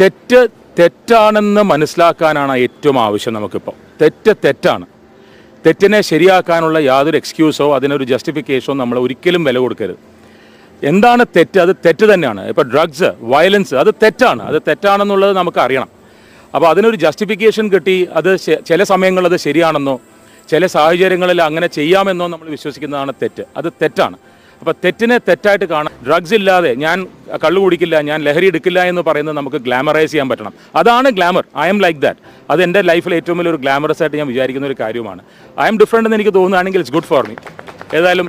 തെറ്റ് തെറ്റാണെന്ന് മനസ്സിലാക്കാനാണ് ഏറ്റവും ആവശ്യം നമുക്കിപ്പോൾ തെറ്റ് തെറ്റാണ്. തെറ്റിനെ ശരിയാക്കാനുള്ള യാതൊരു എക്സ്ക്യൂസോ അതിനൊരു ജസ്റ്റിഫിക്കേഷനോ നമ്മൾ ഒരിക്കലും വില കൊടുക്കരുത്. എന്താണ് തെറ്റ്? അത് തെറ്റ് തന്നെയാണ്. ഇപ്പോൾ ഡ്രഗ്സ് വയലൻസ് അത് തെറ്റാണ്. അത് തെറ്റാണെന്നുള്ളത് നമുക്ക് അറിയണം. അപ്പോൾ അതിനൊരു ജസ്റ്റിഫിക്കേഷൻ കിട്ടി അത് ചില സമയങ്ങളിൽ അത് ശരിയാണെന്നോ ചില സാഹചര്യങ്ങളിൽ അങ്ങനെ ചെയ്യാമെന്നോ നമ്മൾ വിശ്വസിക്കുന്നതാണ് തെറ്റ്. അത് തെറ്റാണ്. അപ്പോൾ തെറ്റിനെ തെറ്റായിട്ട് കാണാം ഡ്രഗ്സ് ഇല്ലാതെ ഞാൻ കള്ളു കുടിക്കില്ല ഞാൻ ലഹരി എടുക്കില്ല എന്ന് പറയുന്നത് നമുക്ക് ഗ്ലാമറൈസ് ചെയ്യാൻ പറ്റണം. അതാണ് glamour I am like that അത് എന്റെ ലൈഫിൽ ഏറ്റവും വലിയൊരു ഗ്ലാമറസ് ആയിട്ട് ഞാൻ വിചാരിക്കുന്ന ഒരു കാര്യമാണ്. ഐ എം ഡിഫറെന്റ് എന്ന് എനിക്ക് തോന്നുകയാണെങ്കിൽ ഇറ്റ്സ് ഗുഡ് ഫോർ മീ ഏതായാലും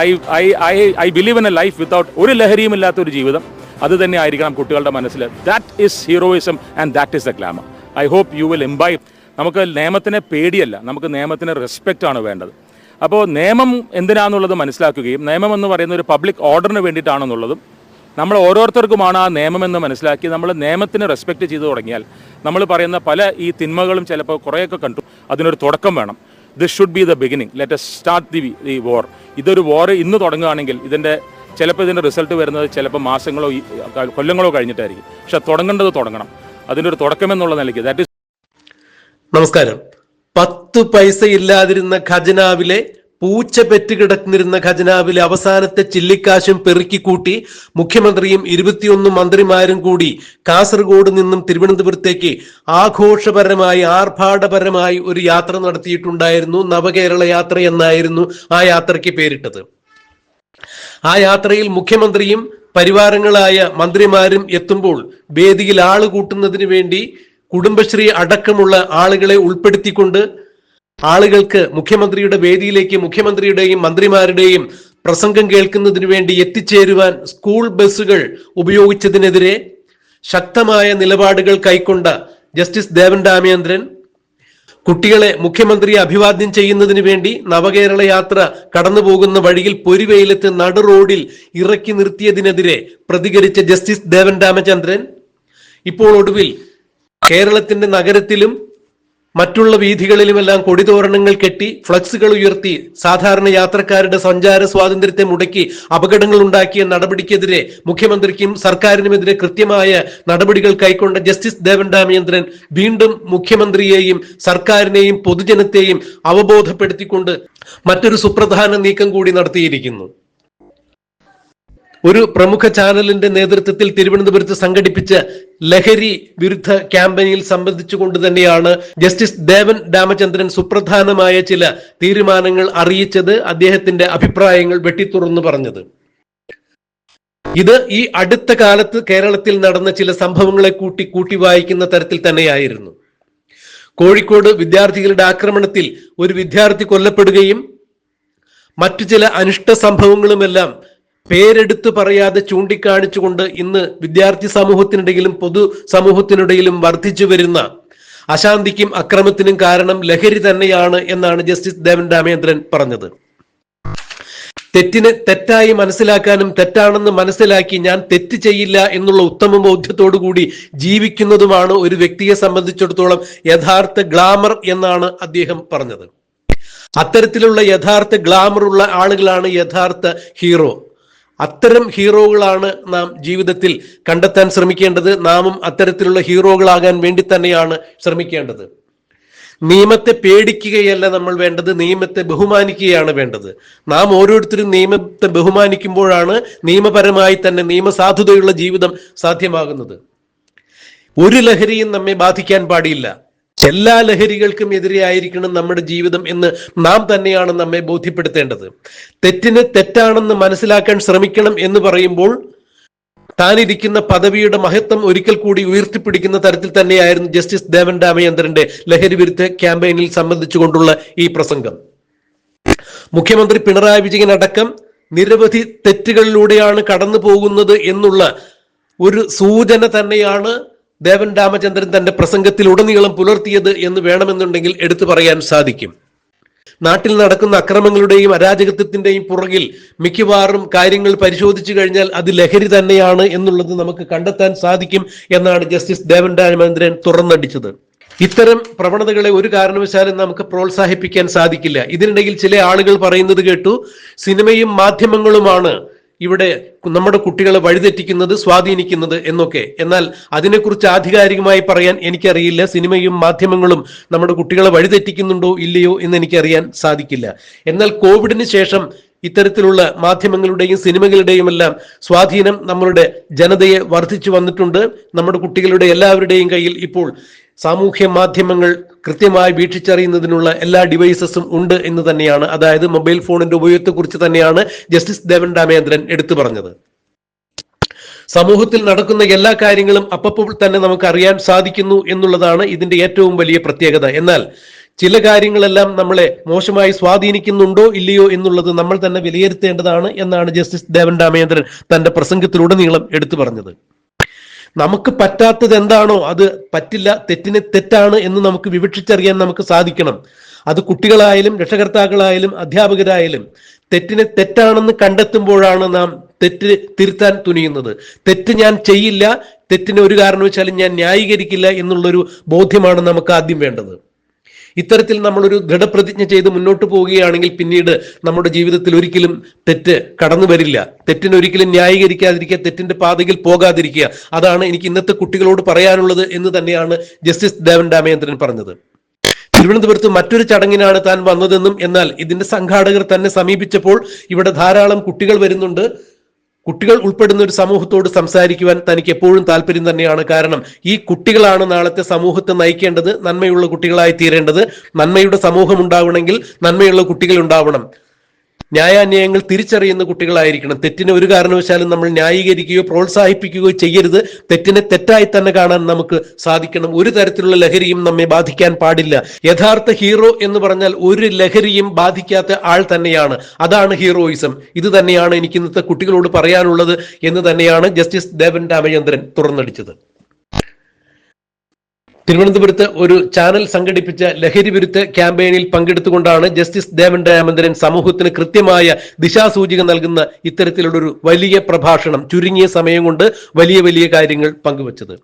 I I I I believe in a life without ഒരു ലഹരിയും ഇല്ലാത്ത ഒരു ജീവിതം. അത് തന്നെ ആയിരിക്കണം കുട്ടികളുടെ മനസ്സിൽ. That is heroism and that is the glamour I hope you will imbibe നമുക്ക് നിയമത്തിനെ പേടിയല്ല. നമുക്ക് നിയമത്തിന് റെസ്പെക്റ്റ് ആണ് വേണ്ടത്. അപ്പോൾ നിയമം എന്തിനാണെന്നുള്ളത് മനസ്സിലാക്കുകയും നിയമം എന്ന് പറയുന്ന ഒരു പബ്ലിക് ഓർഡറിന് വേണ്ടിയിട്ടാണെന്നുള്ളതും നമ്മൾ ഓരോരുത്തർക്കുമാണ് ആ നിയമമെന്ന് മനസ്സിലാക്കി നമ്മൾ നിയമത്തിന് റെസ്പെക്റ്റ് ചെയ്തു തുടങ്ങിയാൽ നമ്മൾ പറയുന്ന പല ഈ തിന്മകളും ചിലപ്പോൾ കുറേയൊക്കെ കണ്ടു. അതിനൊരു തുടക്കം വേണം. This should be the beginning let's start the the war ഇതൊരു വോർ ഇന്ന് തുടങ്ങുകയാണെങ്കിൽ ഇതിന്റെ ചിലപ്പോൾ ഇതിന്റെ റിസൾട്ട് വരുന്നത് ചിലപ്പോൾ മാസങ്ങളോ കൊല്ലങ്ങളോ കഴിഞ്ഞിട്ടായിരിക്കും. പക്ഷെ തുടങ്ങേണ്ടത് തുടങ്ങണം. അതിന്റെ ഒരു തുടക്കം എന്നുള്ള നിലയ്ക്ക്. ദാറ്റ് ഇസ് നമസ്കാരം. പത്ത് പൈസ ഇല്ലാതിരുന്ന ഖജനാവിലെ പൂച്ച പെറ്റുകിടന്നിരുന്ന ഖജനാവിലെ അവസാനത്തെ ചില്ലിക്കാശും പെറുക്കിക്കൂട്ടി മുഖ്യമന്ത്രിയും ഇരുപത്തിയൊന്ന് മന്ത്രിമാരും കൂടി കാസർഗോഡ് നിന്നും തിരുവനന്തപുരത്തേക്ക് ആഘോഷപരമായി ആർഭാടപരമായി ഒരു യാത്ര നടത്തിയിട്ടുണ്ടായിരുന്നു. നവകേരള യാത്ര എന്നായിരുന്നു ആ യാത്രയ്ക്ക് പേരിട്ടത്. ആ യാത്രയിൽ മുഖ്യമന്ത്രിയും പരിവാരങ്ങളായ മന്ത്രിമാരും എത്തുമ്പോൾ വേദിയിൽ ആൾ കൂട്ടുന്നതിന് വേണ്ടി കുടുംബശ്രീ അടക്കമുള്ള ആളുകളെ ഉൾപ്പെടുത്തിക്കൊണ്ട് ആളുകൾക്ക് മുഖ്യമന്ത്രിയുടെ വേദിയിലേക്ക് മുഖ്യമന്ത്രിയുടെയും മന്ത്രിമാരുടെയും പ്രസംഗം കേൾക്കുന്നതിന് വേണ്ടി എത്തിച്ചേരുവാൻ സ്കൂൾ ബസ്സുകൾ ഉപയോഗിച്ചതിനെതിരെ ശക്തമായ നിലപാടുകൾ കൈക്കൊണ്ട ജസ്റ്റിസ് ദേവൻ രാമേന്ദ്രൻ കുട്ടികളെ മുഖ്യമന്ത്രിയെ അഭിവാദ്യം ചെയ്യുന്നതിന് വേണ്ടി നവകേരള യാത്ര കടന്നു പോകുന്ന വഴിയിൽ പൊരിവെയിലത്ത് നടു റോഡിൽ ഇറക്കി നിർത്തിയതിനെതിരെ പ്രതികരിച്ച ജസ്റ്റിസ് ദേവൻ രാമചന്ദ്രൻ ഇപ്പോൾ ഒടുവിൽ കേരളത്തിന്റെ നഗരത്തിലും മറ്റുള്ള വീഥികളിലുമെല്ലാം കൊടിതോരണങ്ങൾ കെട്ടി ഫ്ലക്സുകൾ ഉയർത്തി സാധാരണ യാത്രക്കാരുടെ സഞ്ചാര സ്വാതന്ത്ര്യത്തെ മുടക്കി അപകടങ്ങൾ ഉണ്ടാക്കിയ നടപടിക്കെതിരെ മുഖ്യമന്ത്രിക്കും സർക്കാരിനുമെതിരെ കൃത്യമായ നടപടികൾ കൈക്കൊണ്ട ജസ്റ്റിസ് ദേവൻ രാമചന്ദ്രൻ വീണ്ടും മുഖ്യമന്ത്രിയെയും സർക്കാരിനെയും പൊതുജനത്തെയും അവബോധപ്പെടുത്തിക്കൊണ്ട് മറ്റൊരു സുപ്രധാന നീക്കം കൂടി നടത്തിയിരിക്കുന്നു. ഒരു പ്രമുഖ ചാനലിന്റെ നേതൃത്വത്തിൽ തിരുവനന്തപുരത്ത് സംഘടിപ്പിച്ച ലഹരി വിരുദ്ധ ക്യാമ്പയിനിൽ സംബന്ധിച്ചുകൊണ്ട് തന്നെയാണ് ജസ്റ്റിസ് ദേവൻ രാമചന്ദ്രൻ സുപ്രധാനമായ ചില തീരുമാനങ്ങൾ അറിയിച്ചത് അദ്ദേഹത്തിന്റെ അഭിപ്രായങ്ങൾ വെട്ടിത്തുറന്നു പറഞ്ഞത്. ഇത് ഈ അടുത്ത കാലത്ത് കേരളത്തിൽ നടന്ന ചില സംഭവങ്ങളെ കൂട്ടി കൂട്ടി വായിക്കുന്ന തരത്തിൽ തന്നെയായിരുന്നു. കോഴിക്കോട് വിദ്യാർത്ഥികളുടെ ആക്രമണത്തിൽ ഒരു വിദ്യാർത്ഥി കൊല്ലപ്പെടുകയും മറ്റു ചില അനിഷ്ട സംഭവങ്ങളുമെല്ലാം പേരെടുത്ത് പറയാതെ ചൂണ്ടിക്കാണിച്ചുകൊണ്ട് ഇന്ന് വിദ്യാർത്ഥി സമൂഹത്തിനിടയിലും പൊതു സമൂഹത്തിനിടയിലും വർദ്ധിച്ചു വരുന്ന അശാന്തിക്കും അക്രമത്തിനും കാരണം ലഹരി തന്നെയാണ് എന്നാണ് ജസ്റ്റിസ് ദേവൻ രാമേന്ദ്രൻ പറഞ്ഞത്. തെറ്റിനെ തെറ്റായി മനസ്സിലാക്കാനും തെറ്റാണെന്ന് മനസ്സിലാക്കി ഞാൻ തെറ്റ് ചെയ്യില്ല എന്നുള്ള ഉത്തമ ബോധ്യത്തോടു കൂടി ജീവിക്കുന്നതുമാണ് ഒരു വ്യക്തിയെ സംബന്ധിച്ചിടത്തോളം യഥാർത്ഥ ഗ്ലാമർ എന്നാണ് അദ്ദേഹം പറഞ്ഞത്. അത്തരത്തിലുള്ള യഥാർത്ഥ ഗ്ലാമർ ഉള്ള ആളുകളാണ് യഥാർത്ഥ ഹീറോ. അത്തരം ഹീറോകളാണ് നാം ജീവിതത്തിൽ കണ്ടെത്താൻ ശ്രമിക്കേണ്ടത്. നാമും അത്തരത്തിലുള്ള ഹീറോകളാകാൻ വേണ്ടി തന്നെയാണ് ശ്രമിക്കേണ്ടത്. നിയമത്തെ പേടിക്കുകയല്ല നമ്മൾ വേണ്ടത് നിയമത്തെ ബഹുമാനിക്കുകയാണ് വേണ്ടത്. നാം ഓരോരുത്തരും നിയമത്തെ ബഹുമാനിക്കുമ്പോഴാണ് നിയമപരമായി തന്നെ നിയമസാധുതയുള്ള ജീവിതം സാധ്യമാകുന്നത്. ഒരു ലഹരിയും നമ്മെ ബാധിക്കാൻ പാടില്ല. എല്ലാ ലഹരികൾക്കും എതിരെയായിരിക്കണം നമ്മുടെ ജീവിതം എന്ന് നാം തന്നെയാണ് നമ്മെ ബോധ്യപ്പെടുത്തേണ്ടത്. തെറ്റിന് തെറ്റാണെന്ന് മനസ്സിലാക്കാൻ ശ്രമിക്കണം എന്ന് പറയുമ്പോൾ താനിരിക്കുന്ന പദവിയുടെ മഹത്വം ഒരിക്കൽ കൂടി ഉയർത്തിപ്പിടിക്കുന്ന തരത്തിൽ തന്നെയായിരുന്നു ജസ്റ്റിസ് ദേവൻ രാമചന്ദ്രന്റെ ലഹരി വിരുദ്ധ ക്യാമ്പയിനിൽ സംബന്ധിച്ചുകൊണ്ടുള്ള ഈ പ്രസംഗം. മുഖ്യമന്ത്രി പിണറായി വിജയൻ അടക്കം നിരവധി തെറ്റുകളിലൂടെയാണ് കടന്നു പോകുന്നത് എന്നുള്ള ഒരു സൂചന തന്നെയാണ് ദേവൻ രാമചന്ദ്രൻ തന്റെ പ്രസംഗത്തിൽ ഉടനീളം പുലർത്തിയത് എന്ന് വേണമെന്നുണ്ടെങ്കിൽ എടുത്തു പറയാൻ സാധിക്കും. നാട്ടിൽ നടക്കുന്ന അക്രമങ്ങളുടെയും അരാജകത്വത്തിന്റെയും പുറകിൽ മിക്കവാറും കാര്യങ്ങൾ പരിശോധിച്ചു കഴിഞ്ഞാൽ അത് ലഹരി തന്നെയാണ് എന്നുള്ളത് നമുക്ക് കണ്ടെത്താൻ സാധിക്കും എന്നാണ് ജസ്റ്റിസ് ദേവൻ രാമചന്ദ്രൻ തുറന്നടിച്ചത്. ഇത്തരം പ്രവണതകളെ ഒരു കാരണവശാലും നമുക്ക് പ്രോത്സാഹിപ്പിക്കാൻ സാധിക്കില്ല. ഇതിനിടയിൽ ചില ആളുകൾ പറയുന്നത് കേട്ടു സിനിമയും മാധ്യമങ്ങളുമാണ് ഇവിടെ നമ്മുടെ കുട്ടികളെ വഴിതെറ്റിക്കുന്നത് സ്വാധീനിക്കുന്നത് എന്നൊക്കെ. എന്നാൽ അതിനെക്കുറിച്ച് ആധികാരികമായി പറയാൻ എനിക്കറിയില്ല. സിനിമയും മാധ്യമങ്ങളും നമ്മുടെ കുട്ടികളെ വഴിതെറ്റിക്കുന്നുണ്ടോ ഇല്ലയോ എന്ന് എനിക്കറിയാൻ സാധിക്കില്ല. എന്നാൽ കോവിഡിന് ശേഷം ഇത്തരത്തിലുള്ള മാധ്യമങ്ങളുടെയും സിനിമകളുടെയും എല്ലാം സ്വാധീനം നമ്മളുടെ ജനതയെ വർദ്ധിച്ചു വന്നിട്ടുണ്ട്. നമ്മുടെ കുട്ടികളുടെ എല്ലാവരുടെയും കയ്യിൽ ഇപ്പോൾ സാമൂഹ്യ മാധ്യമങ്ങൾ കൃത്യമായി വീക്ഷിച്ചറിയുന്നതിനുള്ള എല്ലാ ഡിവൈസസും ഉണ്ട് എന്ന് തന്നെയാണ് അതായത് മൊബൈൽ ഫോണിന്റെ ഉപയോഗത്തെക്കുറിച്ച് തന്നെയാണ് ജസ്റ്റിസ് ദേവൻ രാമേന്ദ്രൻ എടുത്തു പറഞ്ഞത്. സമൂഹത്തിൽ നടക്കുന്ന എല്ലാ കാര്യങ്ങളും അപ്പപ്പോൾ തന്നെ നമുക്ക് അറിയാൻ സാധിക്കുന്നു എന്നുള്ളതാണ് ഇതിന്റെ ഏറ്റവും വലിയ പ്രത്യേകത. എന്നാൽ ചില കാര്യങ്ങളെല്ലാം നമ്മളെ മോശമായി സ്വാധീനിക്കുന്നുണ്ടോ ഇല്ലയോ എന്നുള്ളത് നമ്മൾ തന്നെ വിലയിരുത്തേണ്ടതാണ് എന്നാണ് ജസ്റ്റിസ് ദേവൻ രാമേന്ദ്രൻ തന്റെ പ്രസംഗത്തിലുടനീളം എടുത്തു പറഞ്ഞത്. നമുക്ക് പറ്റാത്തത് എന്താണോ അത് പറ്റില്ല തെറ്റിനെ തെറ്റാണ് എന്ന് നമുക്ക് വിവക്ഷിച്ചറിയാൻ നമുക്ക് സാധിക്കണം. അത് കുട്ടികളായാലും രക്ഷകർത്താക്കളായാലും അധ്യാപകരായാലും തെറ്റിനെ തെറ്റാണെന്ന് കണ്ടെത്തുമ്പോഴാണ് നാം തെറ്റ് തിരുത്താൻ തുനിയുന്നത്. തെറ്റ് ഞാൻ ചെയ്യില്ല തെറ്റിന് ഒരു കാരണവശാലും ഞാൻ ന്യായീകരിക്കില്ല എന്നുള്ളൊരു ബോധ്യമാണ് നമുക്ക് ആദ്യം വേണ്ടത്. ഇത്തരത്തിൽ നമ്മളൊരു ദൃഢപ്രതിജ്ഞ ചെയ്ത് മുന്നോട്ട് പോവുകയാണെങ്കിൽ പിന്നീട് നമ്മുടെ ജീവിതത്തിൽ ഒരിക്കലും തെറ്റ് കടന്നു വരില്ല. തെറ്റിനെ ഒരിക്കലും ന്യായീകരിക്കാതിരിക്കുക തെറ്റിന്റെ പാതയിൽ പോകാതിരിക്കുക. അതാണ് എനിക്ക് ഇന്നത്തെ കുട്ടികളോട് പറയാനുള്ളത് എന്ന് തന്നെയാണ് ജസ്റ്റിസ് ദേവൻ രാമേന്ദ്രൻ പറഞ്ഞത്. തിരുവനന്തപുരത്ത് മറ്റൊരു ചടങ്ങിനാണ് താൻ വന്നതെന്നും എന്നാൽ ഇതിന്റെ സംഘാടകർ തന്നെ സമീപിച്ചപ്പോൾ ഇവിടെ ധാരാളം കുട്ടികൾ വരുന്നുണ്ട്. കുട്ടികൾ ഉൾപ്പെടുന്ന ഒരു സമൂഹത്തോട് സംസാരിക്കുവാൻ തനിക്ക് എപ്പോഴും താല്പര്യം തന്നെയാണ്. കാരണം ഈ കുട്ടികളാണ് നാളത്തെ സമൂഹത്തെ നയിക്കേണ്ടത് നന്മയുള്ള കുട്ടികളായി തീരേണ്ടത് നന്മയുടെ സമൂഹം ഉണ്ടാവണമെങ്കിൽ നന്മയുള്ള കുട്ടികൾ ഉണ്ടാവണം. ന്യായാന്യായങ്ങൾ തിരിച്ചറിയുന്ന കുട്ടികളായിരിക്കണം. തെറ്റിനെ ഒരു കാരണവശാലും നമ്മൾ ന്യായീകരിക്കുകയോ പ്രോത്സാഹിപ്പിക്കുകയോ ചെയ്യരുത്. തെറ്റിനെ തെറ്റായി തന്നെ കാണാൻ നമുക്ക് സാധിക്കണം. ഒരു തരത്തിലുള്ള ലഹരിയും നമ്മെ ബാധിക്കാൻ പാടില്ല. യഥാർത്ഥ ഹീറോ എന്ന് പറഞ്ഞാൽ ഒരു ലഹരിയും ബാധിക്കാത്ത ആൾ തന്നെയാണ്. അതാണ് ഹീറോയിസം. ഇത് തന്നെയാണ് എനിക്ക് ഇന്നത്തെ കുട്ടികളോട് പറയാനുള്ളത് എന്ന് തന്നെയാണ് ജസ്റ്റിസ് ദേവൻ രാമചന്ദ്രൻ തുറന്നടിച്ചത്. തിരുവനന്തപുരത്ത് ഒരു ചാനൽ സംഘടിപ്പിച്ച ലഹരി വിരുദ്ധ ക്യാമ്പയിനിൽ പങ്കെടുത്തുകൊണ്ടാണ് ജസ്റ്റിസ് ദേവൻ രാമചന്ദ്രൻ സമൂഹത്തിന് കൃത്യമായ ദിശാസൂചിക നൽകുന്ന ഇത്തരത്തിലുള്ളൊരു വലിയ പ്രഭാഷണം ചുരുങ്ങിയ സമയം കൊണ്ട് വലിയ വലിയ കാര്യങ്ങൾ പങ്കുവച്ചത്.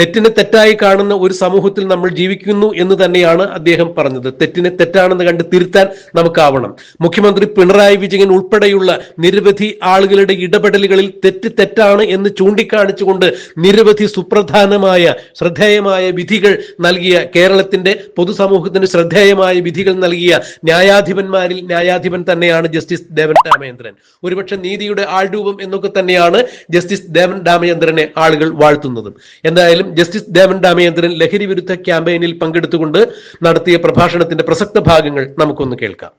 തെറ്റിനെ തെറ്റായി കാണുന്ന ഒരു സമൂഹത്തിൽ നമ്മൾ ജീവിക്കുന്നു എന്ന് തന്നെയാണ് അദ്ദേഹം പറഞ്ഞത്. തെറ്റിനെ തെറ്റാണെന്ന് കണ്ട് തിരുത്താൻ നമുക്കാവണം. മുഖ്യമന്ത്രി പിണറായി വിജയൻ ഉൾപ്പെടെയുള്ള നിരവധി ആളുകളുടെ ഇടപെടലുകളിൽ തെറ്റ് തെറ്റാണ് എന്ന് ചൂണ്ടിക്കാണിച്ചുകൊണ്ട് നിരവധി സുപ്രധാനമായ ശ്രദ്ധേയമായ വിധികൾ നൽകിയ കേരളത്തിന്റെ പൊതുസമൂഹത്തിന് ശ്രദ്ധേയമായ വിധികൾ നൽകിയ ന്യായാധിപന്മാരിൽ ന്യായാധിപൻ തന്നെയാണ് ജസ്റ്റിസ് ദേവൻ രാമചന്ദ്രൻ. ഒരുപക്ഷെ നീതിയുടെ ആൾരൂപം എന്നൊക്കെ തന്നെയാണ് ജസ്റ്റിസ് ദേവൻ രാമചന്ദ്രനെ ആളുകൾ വാഴ്ത്തുന്നതും. എന്തായാലും ജസ്റ്റിസ് ദേവൻ രാമചന്ദ്രൻ ലഹരി വിരുദ്ധ ക്യാമ്പയിനിൽ പങ്കെടുത്തുകൊണ്ട് നടത്തിയ പ്രഭാഷണത്തിന്റെ പ്രസക്ത ഭാഗങ്ങൾ നമുക്കൊന്ന് കേൾക്കാം.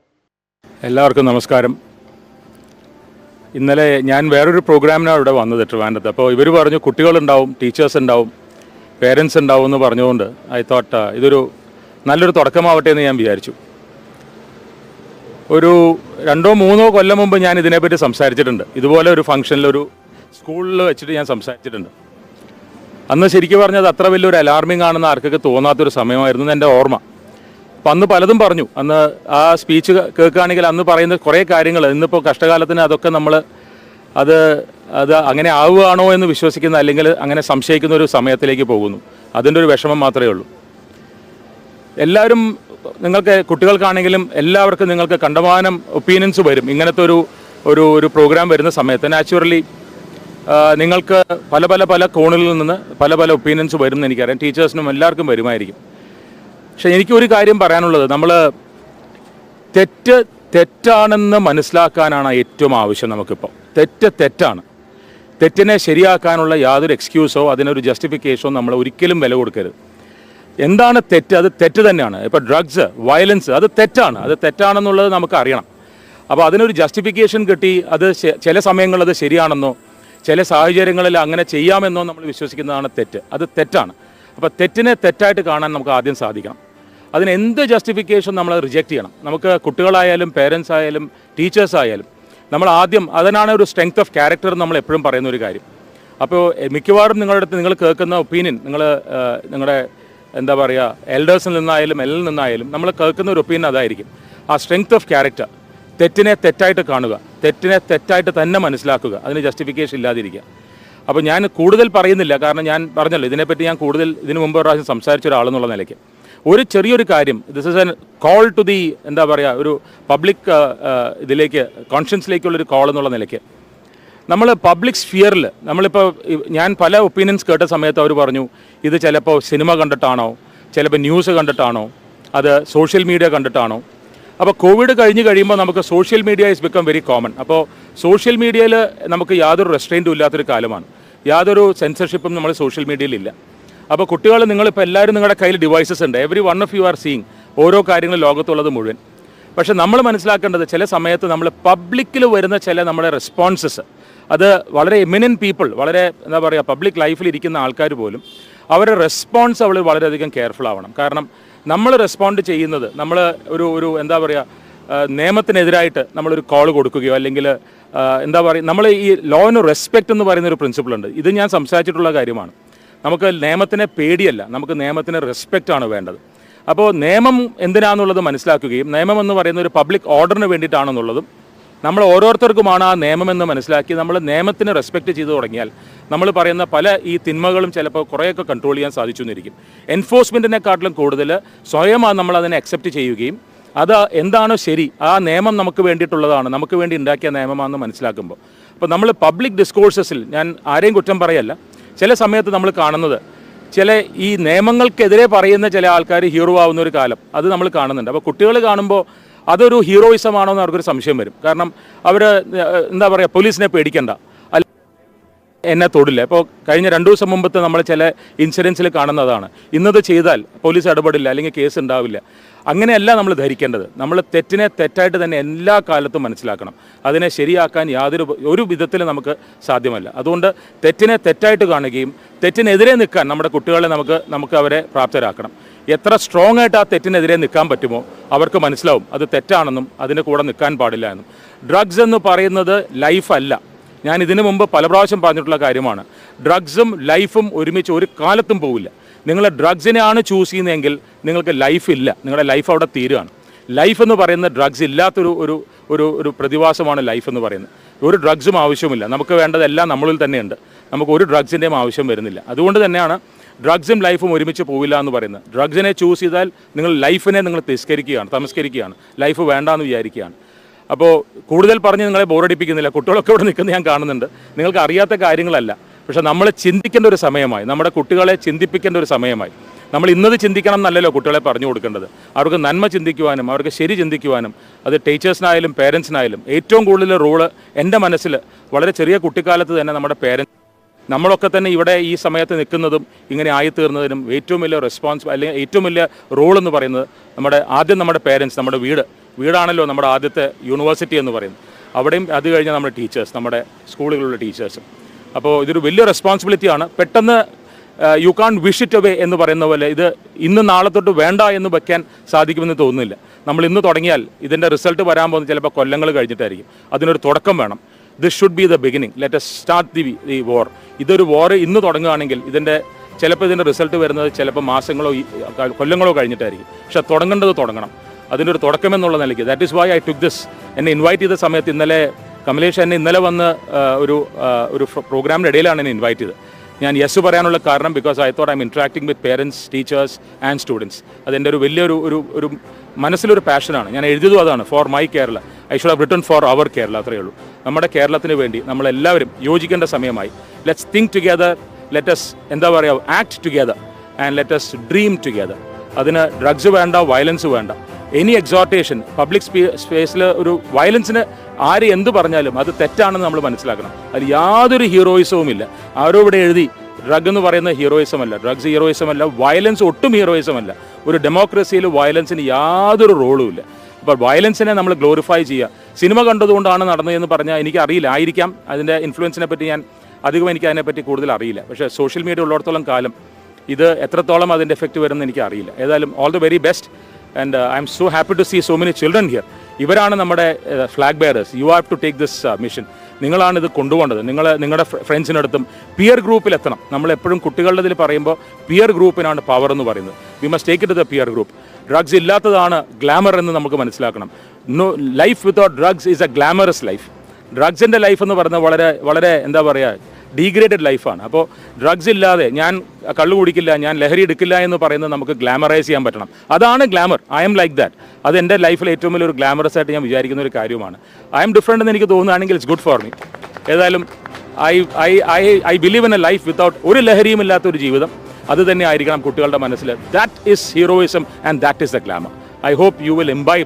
എല്ലാവർക്കും നമസ്കാരം. ഇന്നലെ ഞാൻ വേറൊരു പ്രോഗ്രാമിനാണ് ഇവിടെ വന്നത് ട്രിവാൻഡത്ത് അപ്പോൾ ഇവർ പറഞ്ഞു കുട്ടികളുണ്ടാവും ടീച്ചേഴ്സ് ഉണ്ടാവും പേരൻസ് ഉണ്ടാവും എന്ന് പറഞ്ഞുകൊണ്ട് ഐ തോട്ട് ഇതൊരു നല്ലൊരു തുടക്കമാവട്ടെ എന്ന് ഞാൻ വിചാരിച്ചു. ഒരു രണ്ടോ മൂന്നോ കൊല്ലം മുമ്പ് ഞാൻ ഇതിനെപ്പറ്റി സംസാരിച്ചിട്ടുണ്ട്. ഇതുപോലെ ഒരു ഫംഗ്ഷനിൽ ഒരു സ്കൂളിൽ വെച്ചിട്ട് ഞാൻ സംസാരിച്ചിട്ടുണ്ട്. അന്ന് ശരിക്കും പറഞ്ഞത് അത്ര വലിയൊരു അലാർമിംഗ് ആണെന്ന് ആർക്കൊക്കെ തോന്നാത്തൊരു സമയമായിരുന്നു എന്റെ ഓർമ്മ. അപ്പം അന്ന് പലതും പറഞ്ഞു. അന്ന് ആ സ്പീച്ച് കേൾക്കുകയാണെങ്കിൽ അന്ന് പറയുന്ന കുറേ കാര്യങ്ങൾ. ഇന്നിപ്പോൾ കഷ്ടകാലത്തിന് അതൊക്കെ നമ്മൾ അത് അത് അങ്ങനെ ആവുകയാണോ എന്ന് വിശ്വസിക്കുന്ന അല്ലെങ്കിൽ അങ്ങനെ സംശയിക്കുന്ന ഒരു സമയത്തിലേക്ക് പോകുന്നു. അതിന്റെ ഒരു വിഷമം മാത്രമേ ഉള്ളൂ. എല്ലാവരും നിങ്ങൾക്ക് കുട്ടികൾക്കാണെങ്കിലും എല്ലാവർക്കും നിങ്ങൾക്ക് കണ്ടമാനം ഒപ്പീനിയൻസ് വരും. ഇങ്ങനത്തെ ഒരു ഒരു ഒരു പ്രോഗ്രാം വരുന്ന സമയത്ത്. നാച്ചുറലി നിങ്ങൾക്ക് പല പല പല കോണിൽ നിന്ന് പല പല ഒപ്പീനിയൻസ് വരും എന്ന് എനിക്കറിയാം. ടീച്ചേഴ്സിനും എല്ലാവർക്കും വരുമായിരിക്കും. പക്ഷെ എനിക്കൊരു കാര്യം പറയാനുള്ളത്. നമ്മൾ തെറ്റ് തെറ്റാണെന്ന് മനസ്സിലാക്കാനാണ് ഏറ്റവും ആവശ്യം നമുക്കിപ്പോൾ തെറ്റ് തെറ്റാണ്. തെറ്റിനെ ശരിയാക്കാനുള്ള യാതൊരു എക്സ്ക്യൂസോ അതിനൊരു ജസ്റ്റിഫിക്കേഷനോ നമ്മൾ ഒരിക്കലും വില കൊടുക്കരുത്. എന്താണ് തെറ്റ്? അത് തെറ്റ് തന്നെയാണ്. ഇപ്പോൾ ഡ്രഗ്സ് വയലൻസ് അത് തെറ്റാണ്. അത് തെറ്റാണെന്നുള്ളത് നമുക്ക് അറിയണം അപ്പോൾ അതിനൊരു ജസ്റ്റിഫിക്കേഷൻ കിട്ടി. അത് ചില സമയങ്ങളിൽ അത് ശരിയാണെന്നോ ചില സാഹചര്യങ്ങളിൽ അങ്ങനെ ചെയ്യാമെന്നോ നമ്മൾ വിശ്വസിക്കുന്നതാണ് തെറ്റ്. അത് തെറ്റാണ്. അപ്പോൾ തെറ്റിനെ തെറ്റായിട്ട് കാണാൻ നമുക്ക് ആദ്യം സാധിക്കണം. അതിന് എന്ത് ജസ്റ്റിഫിക്കേഷൻ നമ്മൾ റിജക്റ്റ് ചെയ്യണം? നമുക്ക് കുട്ടികളായാലും പേരൻസ് ആയാലും ടീച്ചേഴ്സ് ആയാലും നമ്മൾ ആദ്യം അതിനാണ് ഒരു സ്ട്രെങ്ത് ഓഫ് ക്യാരക്ടർ നമ്മൾ എപ്പോഴും പറയുന്ന ഒരു കാര്യം. അപ്പോൾ മിക്കവാറും നിങ്ങളുടെ അടുത്ത് നിങ്ങൾ കേൾക്കുന്ന ഒപ്പീനിയൻ നിങ്ങൾ നിങ്ങളുടെ എന്താ പറയുക എൽഡേഴ്സിൽ നിന്നായാലും എല്ലിൽ നിന്നായാലും നമ്മൾ കേൾക്കുന്ന ഒരു ഒപ്പീനിയൻ അതായിരിക്കും. ആ സ്ട്രെങ്ത് ഓഫ് ക്യാരക്ടർ തെറ്റിനെ തെറ്റായിട്ട് കാണുക തെറ്റിനെ തെറ്റായിട്ട് തന്നെ മനസ്സിലാക്കുക അതിന് ജസ്റ്റിഫിക്കേഷൻ ഇല്ലാതിരിക്കുക. അപ്പോൾ ഞാൻ കൂടുതൽ പറയുന്നില്ല കാരണം ഞാൻ പറഞ്ഞല്ലോ ഇതിനെപ്പറ്റി ഞാൻ കൂടുതൽ ഇതിനു മുമ്പ് ഒരു പ്രാവശ്യം സംസാരിച്ച ഒരാളെന്നുള്ള നിലയ്ക്ക്. ഒരു ചെറിയൊരു കാര്യം this is an call to the എന്താ പറയുക ഒരു പബ്ലിക് ഇതിലേക്ക് കോൺഷ്യൻസിലേക്കുള്ളൊരു കോൾ എന്നുള്ള നിലയ്ക്ക്. നമ്മൾ പബ്ലിക് സ്ഫിയറിൽ നമ്മളിപ്പോൾ ഞാൻ പല ഒപ്പീനിയൻസ് കേട്ട സമയത്ത് അവർ പറഞ്ഞു ഇത് ചിലപ്പോൾ സിനിമ കണ്ടിട്ടാണോ ചിലപ്പോൾ ന്യൂസ് കണ്ടിട്ടാണോ അത് സോഷ്യൽ മീഡിയ കണ്ടിട്ടാണോ അപ്പോൾ കോവിഡ് കഴിഞ്ഞ് കഴിയുമ്പോൾ നമുക്ക് social media is become very common അപ്പോൾ സോഷ്യൽ മീഡിയയിൽ നമുക്ക് യാതൊരു റെസ്ട്രെയിന്റും ഇല്ലാത്തൊരു കാലമാണ്. യാതൊരു സെൻസർഷിപ്പും നമ്മൾ സോഷ്യൽ മീഡിയയിലില്ല അപ്പോൾ കുട്ടികൾ നിങ്ങളിപ്പോൾ എല്ലാവരും നിങ്ങളുടെ കയ്യിൽ ഡിവൈസസ് ഉണ്ട്. Every one of you are seeing ഓരോ കാര്യങ്ങളും ലോകത്തുള്ളത് മുഴുവൻ. പക്ഷേ നമ്മൾ മനസ്സിലാക്കേണ്ടത് ചില സമയത്ത് നമ്മൾ പബ്ലിക്കിൽ വരുന്ന ചില നമ്മുടെ റെസ്പോൺസസ് അത് വളരെ എമിനൻ പീപ്പിൾ വളരെ എന്താ പറയുക പബ്ലിക് ലൈഫിൽ ഇരിക്കുന്ന ആൾക്കാർ പോലും അവരുടെ റെസ്പോൺസ് അവൾ വളരെയധികം കെയർഫുൾ ആവണം. കാരണം നമ്മൾ റെസ്പോണ്ട് ചെയ്യുന്നത് നമ്മൾ ഒരു ഒരു എന്താ പറയുക നിയമത്തിനെതിരായിട്ട് നമ്മളൊരു കോൾ കൊടുക്കുകയോ അല്ലെങ്കിൽ എന്താ പറയുക നമ്മൾ ഈ ലോ ലോന് റെസ്പെക്റ്റ് എന്ന് പറയുന്ന ഒരു പ്രിൻസിപ്പിൾ ഉണ്ട്. ഇത് ഞാൻ സംസാരിച്ചിട്ടുള്ള കാര്യമാണ്. നമുക്ക് നിയമത്തിനെ പേടിയല്ല നമുക്ക് നിയമത്തിന് റെസ്പെക്റ്റ് ആണ് വേണ്ടത്. അപ്പോൾ നിയമം എന്തിനാണെന്നുള്ളത് മനസ്സിലാക്കുകയും നിയമം എന്ന് പറയുന്ന ഒരു പബ്ലിക് ഓർഡറിന് വേണ്ടിയിട്ടാണെന്നുള്ളതും നമ്മൾ ഓരോരുത്തർക്കുമാണ് ആ നിയമമെന്ന് മനസ്സിലാക്കി നമ്മൾ നിയമത്തിന് റെസ്പെക്റ്റ് ചെയ്തു തുടങ്ങിയാൽ നമ്മൾ പറയുന്ന പല ഈ തിന്മകളും ചിലപ്പോൾ കുറേയൊക്കെ കൺട്രോൾ ചെയ്യാൻ സാധിച്ചു എന്നിരിക്കും. എൻഫോഴ്സ്മെന്റിനെക്കാട്ടിലും കൂടുതൽ സ്വയം നമ്മൾ അതിനെ അക്സെപ്റ്റ് ചെയ്യുകയും അത് എന്താണോ ശരി ആ നിയമം നമുക്ക് വേണ്ടിയിട്ടുള്ളതാണ് നമുക്ക് വേണ്ടി ഉണ്ടാക്കിയ നിയമമാണെന്ന് മനസ്സിലാക്കുമ്പോൾ. അപ്പോൾ നമ്മൾ പബ്ലിക് ഡിസ്കോഴ്സസിൽ ഞാൻ ആരെയും കുറ്റം പറയല്ല. ചില സമയത്ത് നമ്മൾ കാണുന്നത് ചില ഈ നിയമങ്ങൾക്കെതിരെ പറയുന്ന ചില ആൾക്കാർ ഹീറോ ആവുന്ന ഒരു കാലം അത് നമ്മൾ കാണുന്നുണ്ട്. അപ്പോൾ കുട്ടികൾ കാണുമ്പോൾ അതൊരു ഹീറോയിസം ആണോ എന്ന് അവർക്കൊരു സംശയം വരും. കാരണം അവർ എന്താ പറയുക പോലീസിനെ പേടിക്കണ്ട. അല്ല എന്നെ തൊടില്ല. ഇപ്പോൾ കഴിഞ്ഞ രണ്ട് ദിവസം മുമ്പത്തെ നമ്മൾ ചില ഇൻസിഡൻസിൽ കാണുന്നതാണ്. ഇന്നത് ചെയ്താൽ പോലീസ് ഇടപെടില്ല അല്ലെങ്കിൽ കേസ് ഉണ്ടാവില്ല. അങ്ങനെയല്ല നമ്മൾ ധരിക്കേണ്ടത്. നമ്മൾ തെറ്റിനെ തെറ്റായിട്ട് തന്നെ എല്ലാ കാലത്തും മനസ്സിലാക്കണം. അതിനെ ശരിയാക്കാൻ യാതൊരു ഒരു വിധത്തിലും നമുക്ക് സാധ്യമല്ല. അതുകൊണ്ട് തെറ്റിനെ തെറ്റായിട്ട് കാണുകയും തെറ്റിനെതിരെ നിൽക്കാൻ നമ്മുടെ കുട്ടികളെ നമുക്ക് നമുക്ക് അവരെ പ്രാപ്തരാക്കണം. എത്ര സ്ട്രോങ് ആയിട്ട് ആ തെറ്റിനെതിരെ നിൽക്കാൻ പറ്റുമോ അവർക്ക് മനസ്സിലാവും. അത് തെറ്റാണെന്നും അതിന്റെ കൂടെ നിൽക്കാൻ പാടില്ല എന്നും. ഡ്രഗ്സ് എന്ന് പറയുന്നത് ലൈഫല്ല ഞാൻ ഇതിനു മുമ്പ് പല പ്രാവശ്യം പറഞ്ഞിട്ടുള്ള കാര്യമാണ്. ഡ്രഗ്സും ലൈഫും ഒരുമിച്ച് ഒരു കാലത്തും പോവില്ല. നിങ്ങൾ ഡ്രഗ്സിനെയാണ് ചൂസ് ചെയ്യുന്നതെങ്കിൽ നിങ്ങൾക്ക് ലൈഫ് ഇല്ല. നിങ്ങളുടെ ലൈഫ് അവിടെ തീരുകയാണ്. ലൈഫ് എന്ന് പറയുന്നത് ഡ്രഗ്സ് ഇല്ലാത്തൊരു ഒരു ഒരു ഒരു പ്രതിഭാസമാണ് ലൈഫ് എന്ന് പറയുന്നത്. ഒരു ഡ്രഗ്സും ആവശ്യമില്ല നമുക്ക് വേണ്ടതെല്ലാം നമ്മളിൽ തന്നെയുണ്ട്. നമുക്ക് ഒരു ഡ്രഗ്സിന്റെയും ആവശ്യം വരുന്നില്ല. അതുകൊണ്ട് തന്നെയാണ് ഡ്രഗ്സും ലൈഫും ഒരുമിച്ച് പോവില്ല എന്ന് പറയുന്നത്. ഡ്രഗ്സിനെ ചൂസ് ചെയ്താൽ നിങ്ങൾ ലൈഫിനെ നിങ്ങൾ തിസ്കരിക്കുകയാണ് തമസ്കരിക്കുകയാണ്. ലൈഫ് വേണ്ടാന്ന് വിചാരിക്കുകയാണ്. അപ്പോൾ കൂടുതൽ പറഞ്ഞ് നിങ്ങളെ ബോറടിപ്പിക്കുന്നില്ല കുട്ടികളൊക്കെ ഇവിടെ നിൽക്കുന്നത് ഞാൻ കാണുന്നുണ്ട്. നിങ്ങൾക്ക് അറിയാത്ത കാര്യങ്ങളല്ല. പക്ഷേ നമ്മൾ ചിന്തിക്കേണ്ട ഒരു സമയമായി. നമ്മുടെ കുട്ടികളെ ചിന്തിപ്പിക്കേണ്ട ഒരു സമയമായി. നമ്മൾ ഇന്നത് ചിന്തിക്കണം എന്നല്ലല്ലോ കുട്ടികളെ പറഞ്ഞു കൊടുക്കേണ്ടത്. അവർക്ക് നന്മ ചിന്തിക്കുവാനും അവർക്ക് ശരി ചിന്തിക്കുവാനും അത് ടീച്ചേഴ്സിനായാലും പേരൻസിനായാലും ഏറ്റവും കൂടുതൽ റോൾ എന്റെ മനസ്സിൽ വളരെ ചെറിയ കുട്ടിക്കാലത്ത് തന്നെ നമ്മുടെ പേരൻസ് നമ്മളൊക്കെ തന്നെ ഇവിടെ ഈ സമയത്ത് നിൽക്കുന്നതും ഇങ്ങനെ ആയിത്തീർന്നതിനും ഏറ്റവും വലിയ റെസ്പോൺസ് അല്ലെങ്കിൽ ഏറ്റവും വലിയ റോൾ എന്ന് പറയുന്നത് നമ്മുടെ ആദ്യം നമ്മുടെ പേരൻസ് നമ്മുടെ വീട്. വീടാണല്ലോ നമ്മുടെ ആദ്യത്തെ യൂണിവേഴ്സിറ്റി എന്ന് പറയുന്നത്. അവിടെയും അത് കഴിഞ്ഞാൽ നമ്മുടെ ടീച്ചേഴ്സ് നമ്മുടെ സ്കൂളുകളിലുള്ള ടീച്ചേഴ്സും അപ്പോൾ ഇതൊരു വലിയ റെസ്പോൺസിബിലിറ്റിയാണ് പെട്ടെന്ന് you can't wish it away എന്ന് പറയുന്ന പോലെ ഇത് ഇന്ന് നാളെ തൊട്ട് വേണ്ട എന്ന് വയ്ക്കാൻ സാധിക്കുമെന്ന് തോന്നുന്നില്ല. നമ്മൾ ഇന്ന് തുടങ്ങിയാൽ ഇതിന്റെ റിസൾട്ട് വരാൻ പോകുന്നത് ചിലപ്പോൾ കൊല്ലങ്ങൾ കഴിഞ്ഞിട്ടായിരിക്കും. അതിനൊരു തുടക്കം വേണം. This should be the beginning let's start the the war ഇതൊരു വോർ ഇന്ന് തുടങ്ങുകയാണെങ്കിൽ ഇതിന്റെ ചിലപ്പോൾ ഇതിന്റെ റിസൾട്ട് വരുന്നത് ചിലപ്പോൾ മാസങ്ങളോ കൊല്ലങ്ങളോ കഴിഞ്ഞിട്ടായിരിക്കും. പക്ഷെ തുടങ്ങേണ്ടത് തുടങ്ങണം. അതിന്റെ ഒരു തുടക്കം എന്നുള്ള നിലയ്ക്ക്. That is why I took this എന്നെ ഇൻവൈറ്റ് ചെയ്ത സമയത്ത് ഇന്നലെ കമലേഷ് എന്നെ ഇന്നലെ വന്ന് ഒരു ഒരു പ്രോഗ്രാമിന്റെ ഇടയിലാണ് എന്നെ ഇൻവൈറ്റ് ചെയ്തത്. ഞാൻ യെസ് പറയാനുള്ള കാരണം because I thought I am interacting with parents teachers and students അതെന്റെ ഒരു വലിയൊരു ഒരു ഒരു മനസ്സിലൊരു പാഷനാണ് ഞാൻ എഴുതിയതും അതാണ് for my Kerala I should have return for our Kerala അത്രയേ ഉള്ളൂ. നമ്മുടെ കേരളത്തിന് വേണ്ടി നമ്മളെല്ലാവരും യോജിക്കേണ്ട സമയമായി. ലെറ്റ്സ് തിങ്ക് ടുഗെദർ ലെറ്റസ് എന്താ പറയുക act together and let's dream together അതിന് ഡ്രഗ്സ് വേണ്ട വയലൻസ് വേണ്ട. എനി എക്സോർട്ടേഷൻ പബ്ലിക് സ്പേസിൽ ഒരു വയലൻസിന് ആര് എന്ത് പറഞ്ഞാലും അത് തെറ്റാണെന്ന് നമ്മൾ മനസ്സിലാക്കണം. അതിൽ യാതൊരു ഹീറോയിസവും ഇല്ല. ആരോ ഇവിടെ എഴുതി ഡ്രഗ് എന്ന് പറയുന്ന ഹീറോയിസം അല്ല. ഡ്രഗ്സ് ഹീറോയിസം അല്ല. വയലൻസ് ഒട്ടും ഹീറോയിസം അല്ല. ഒരു ഡെമോക്രസിയിൽ വയലൻസിന് യാതൊരു റോളും ഇല്ല. അപ്പോൾ വയലൻസിനെ നമ്മൾ ഗ്ലോറിഫൈ ചെയ്യുക. സിനിമ കണ്ടതുകൊണ്ടാണ് നടന്നതെന്ന് പറഞ്ഞാൽ എനിക്ക് ആയിരിക്കാം. അതിന്റെ ഇൻഫ്ലുവൻസിനെ പറ്റി ഞാൻ അധികം എനിക്ക് അതിനെപ്പറ്റി കൂടുതൽ അറിയില്ല. പക്ഷേ സോഷ്യൽ മീഡിയ ഉള്ളിടത്തോളം കാലം ഇത് എത്രത്തോളം അതിന്റെ എഫക്റ്റ് വരുമെന്ന് എനിക്ക് അറിയില്ല ഏതായാലും all the very best and I am so happy to see so many children here ഇവരാണ് നമ്മുടെ flag bearers you have to take this mission നിങ്ങളാണ് ഇത് കൊണ്ടുപോകേണ്ടത്. നിങ്ങൾ നിങ്ങളുടെ ഫ്രണ്ട്സിനടുത്തും പിയർ ഗ്രൂപ്പിൽ എത്തണം നമ്മൾ എപ്പോഴും കുട്ടികളുടെ ഇതിൽ പറയുമ്പോൾ പിയർ ഗ്രൂപ്പിനാണ് പവർ എന്ന് പറയുന്നത്. We must take it the peer group drugs ഇല്ലാത്തതാണ് ഗ്ലാമർ എന്ന് നമുക്ക് മനസ്സിലാക്കണം. No life without drugs is a glamorous life ഡ്രഗ്സിന്റെ life എന്ന് പറയുന്നത് വളരെ വളരെ എന്താ പറയുക ഡീഗ്രേഡഡ് ലൈഫാണ്. അപ്പോൾ ഡ്രഗ്സ് ഇല്ലാതെ ഞാൻ കള്ളു കുടിക്കില്ല ഞാൻ ലഹരി എടുക്കില്ല എന്ന് പറയുന്നത് നമുക്ക് ഗ്ലാമറൈസ് ചെയ്യാൻ പറ്റണം. അതാണ് glamour I am like that അത് എന്റെ ലൈഫിൽ ഏറ്റവും വലിയൊരു ഗ്ലാമറസ് ആയിട്ട് ഞാൻ വിചാരിക്കുന്ന ഒരു കാര്യമാണ്. ഐ എം ഡിഫറെന്റ് എന്ന് എനിക്ക് തോന്നുകയാണെങ്കിൽ ഇറ്റ്സ് ഗുഡ് ഫോർ മീ ഏതായാലും I I I I believe in a life without ഒരു ലഹരിയും ഇല്ലാത്ത ഒരു ജീവിതം. അത് തന്നെ ആയിരിക്കണം കുട്ടികളുടെ മനസ്സിൽ. That is heroism and that is the glamour I hope you will imbibe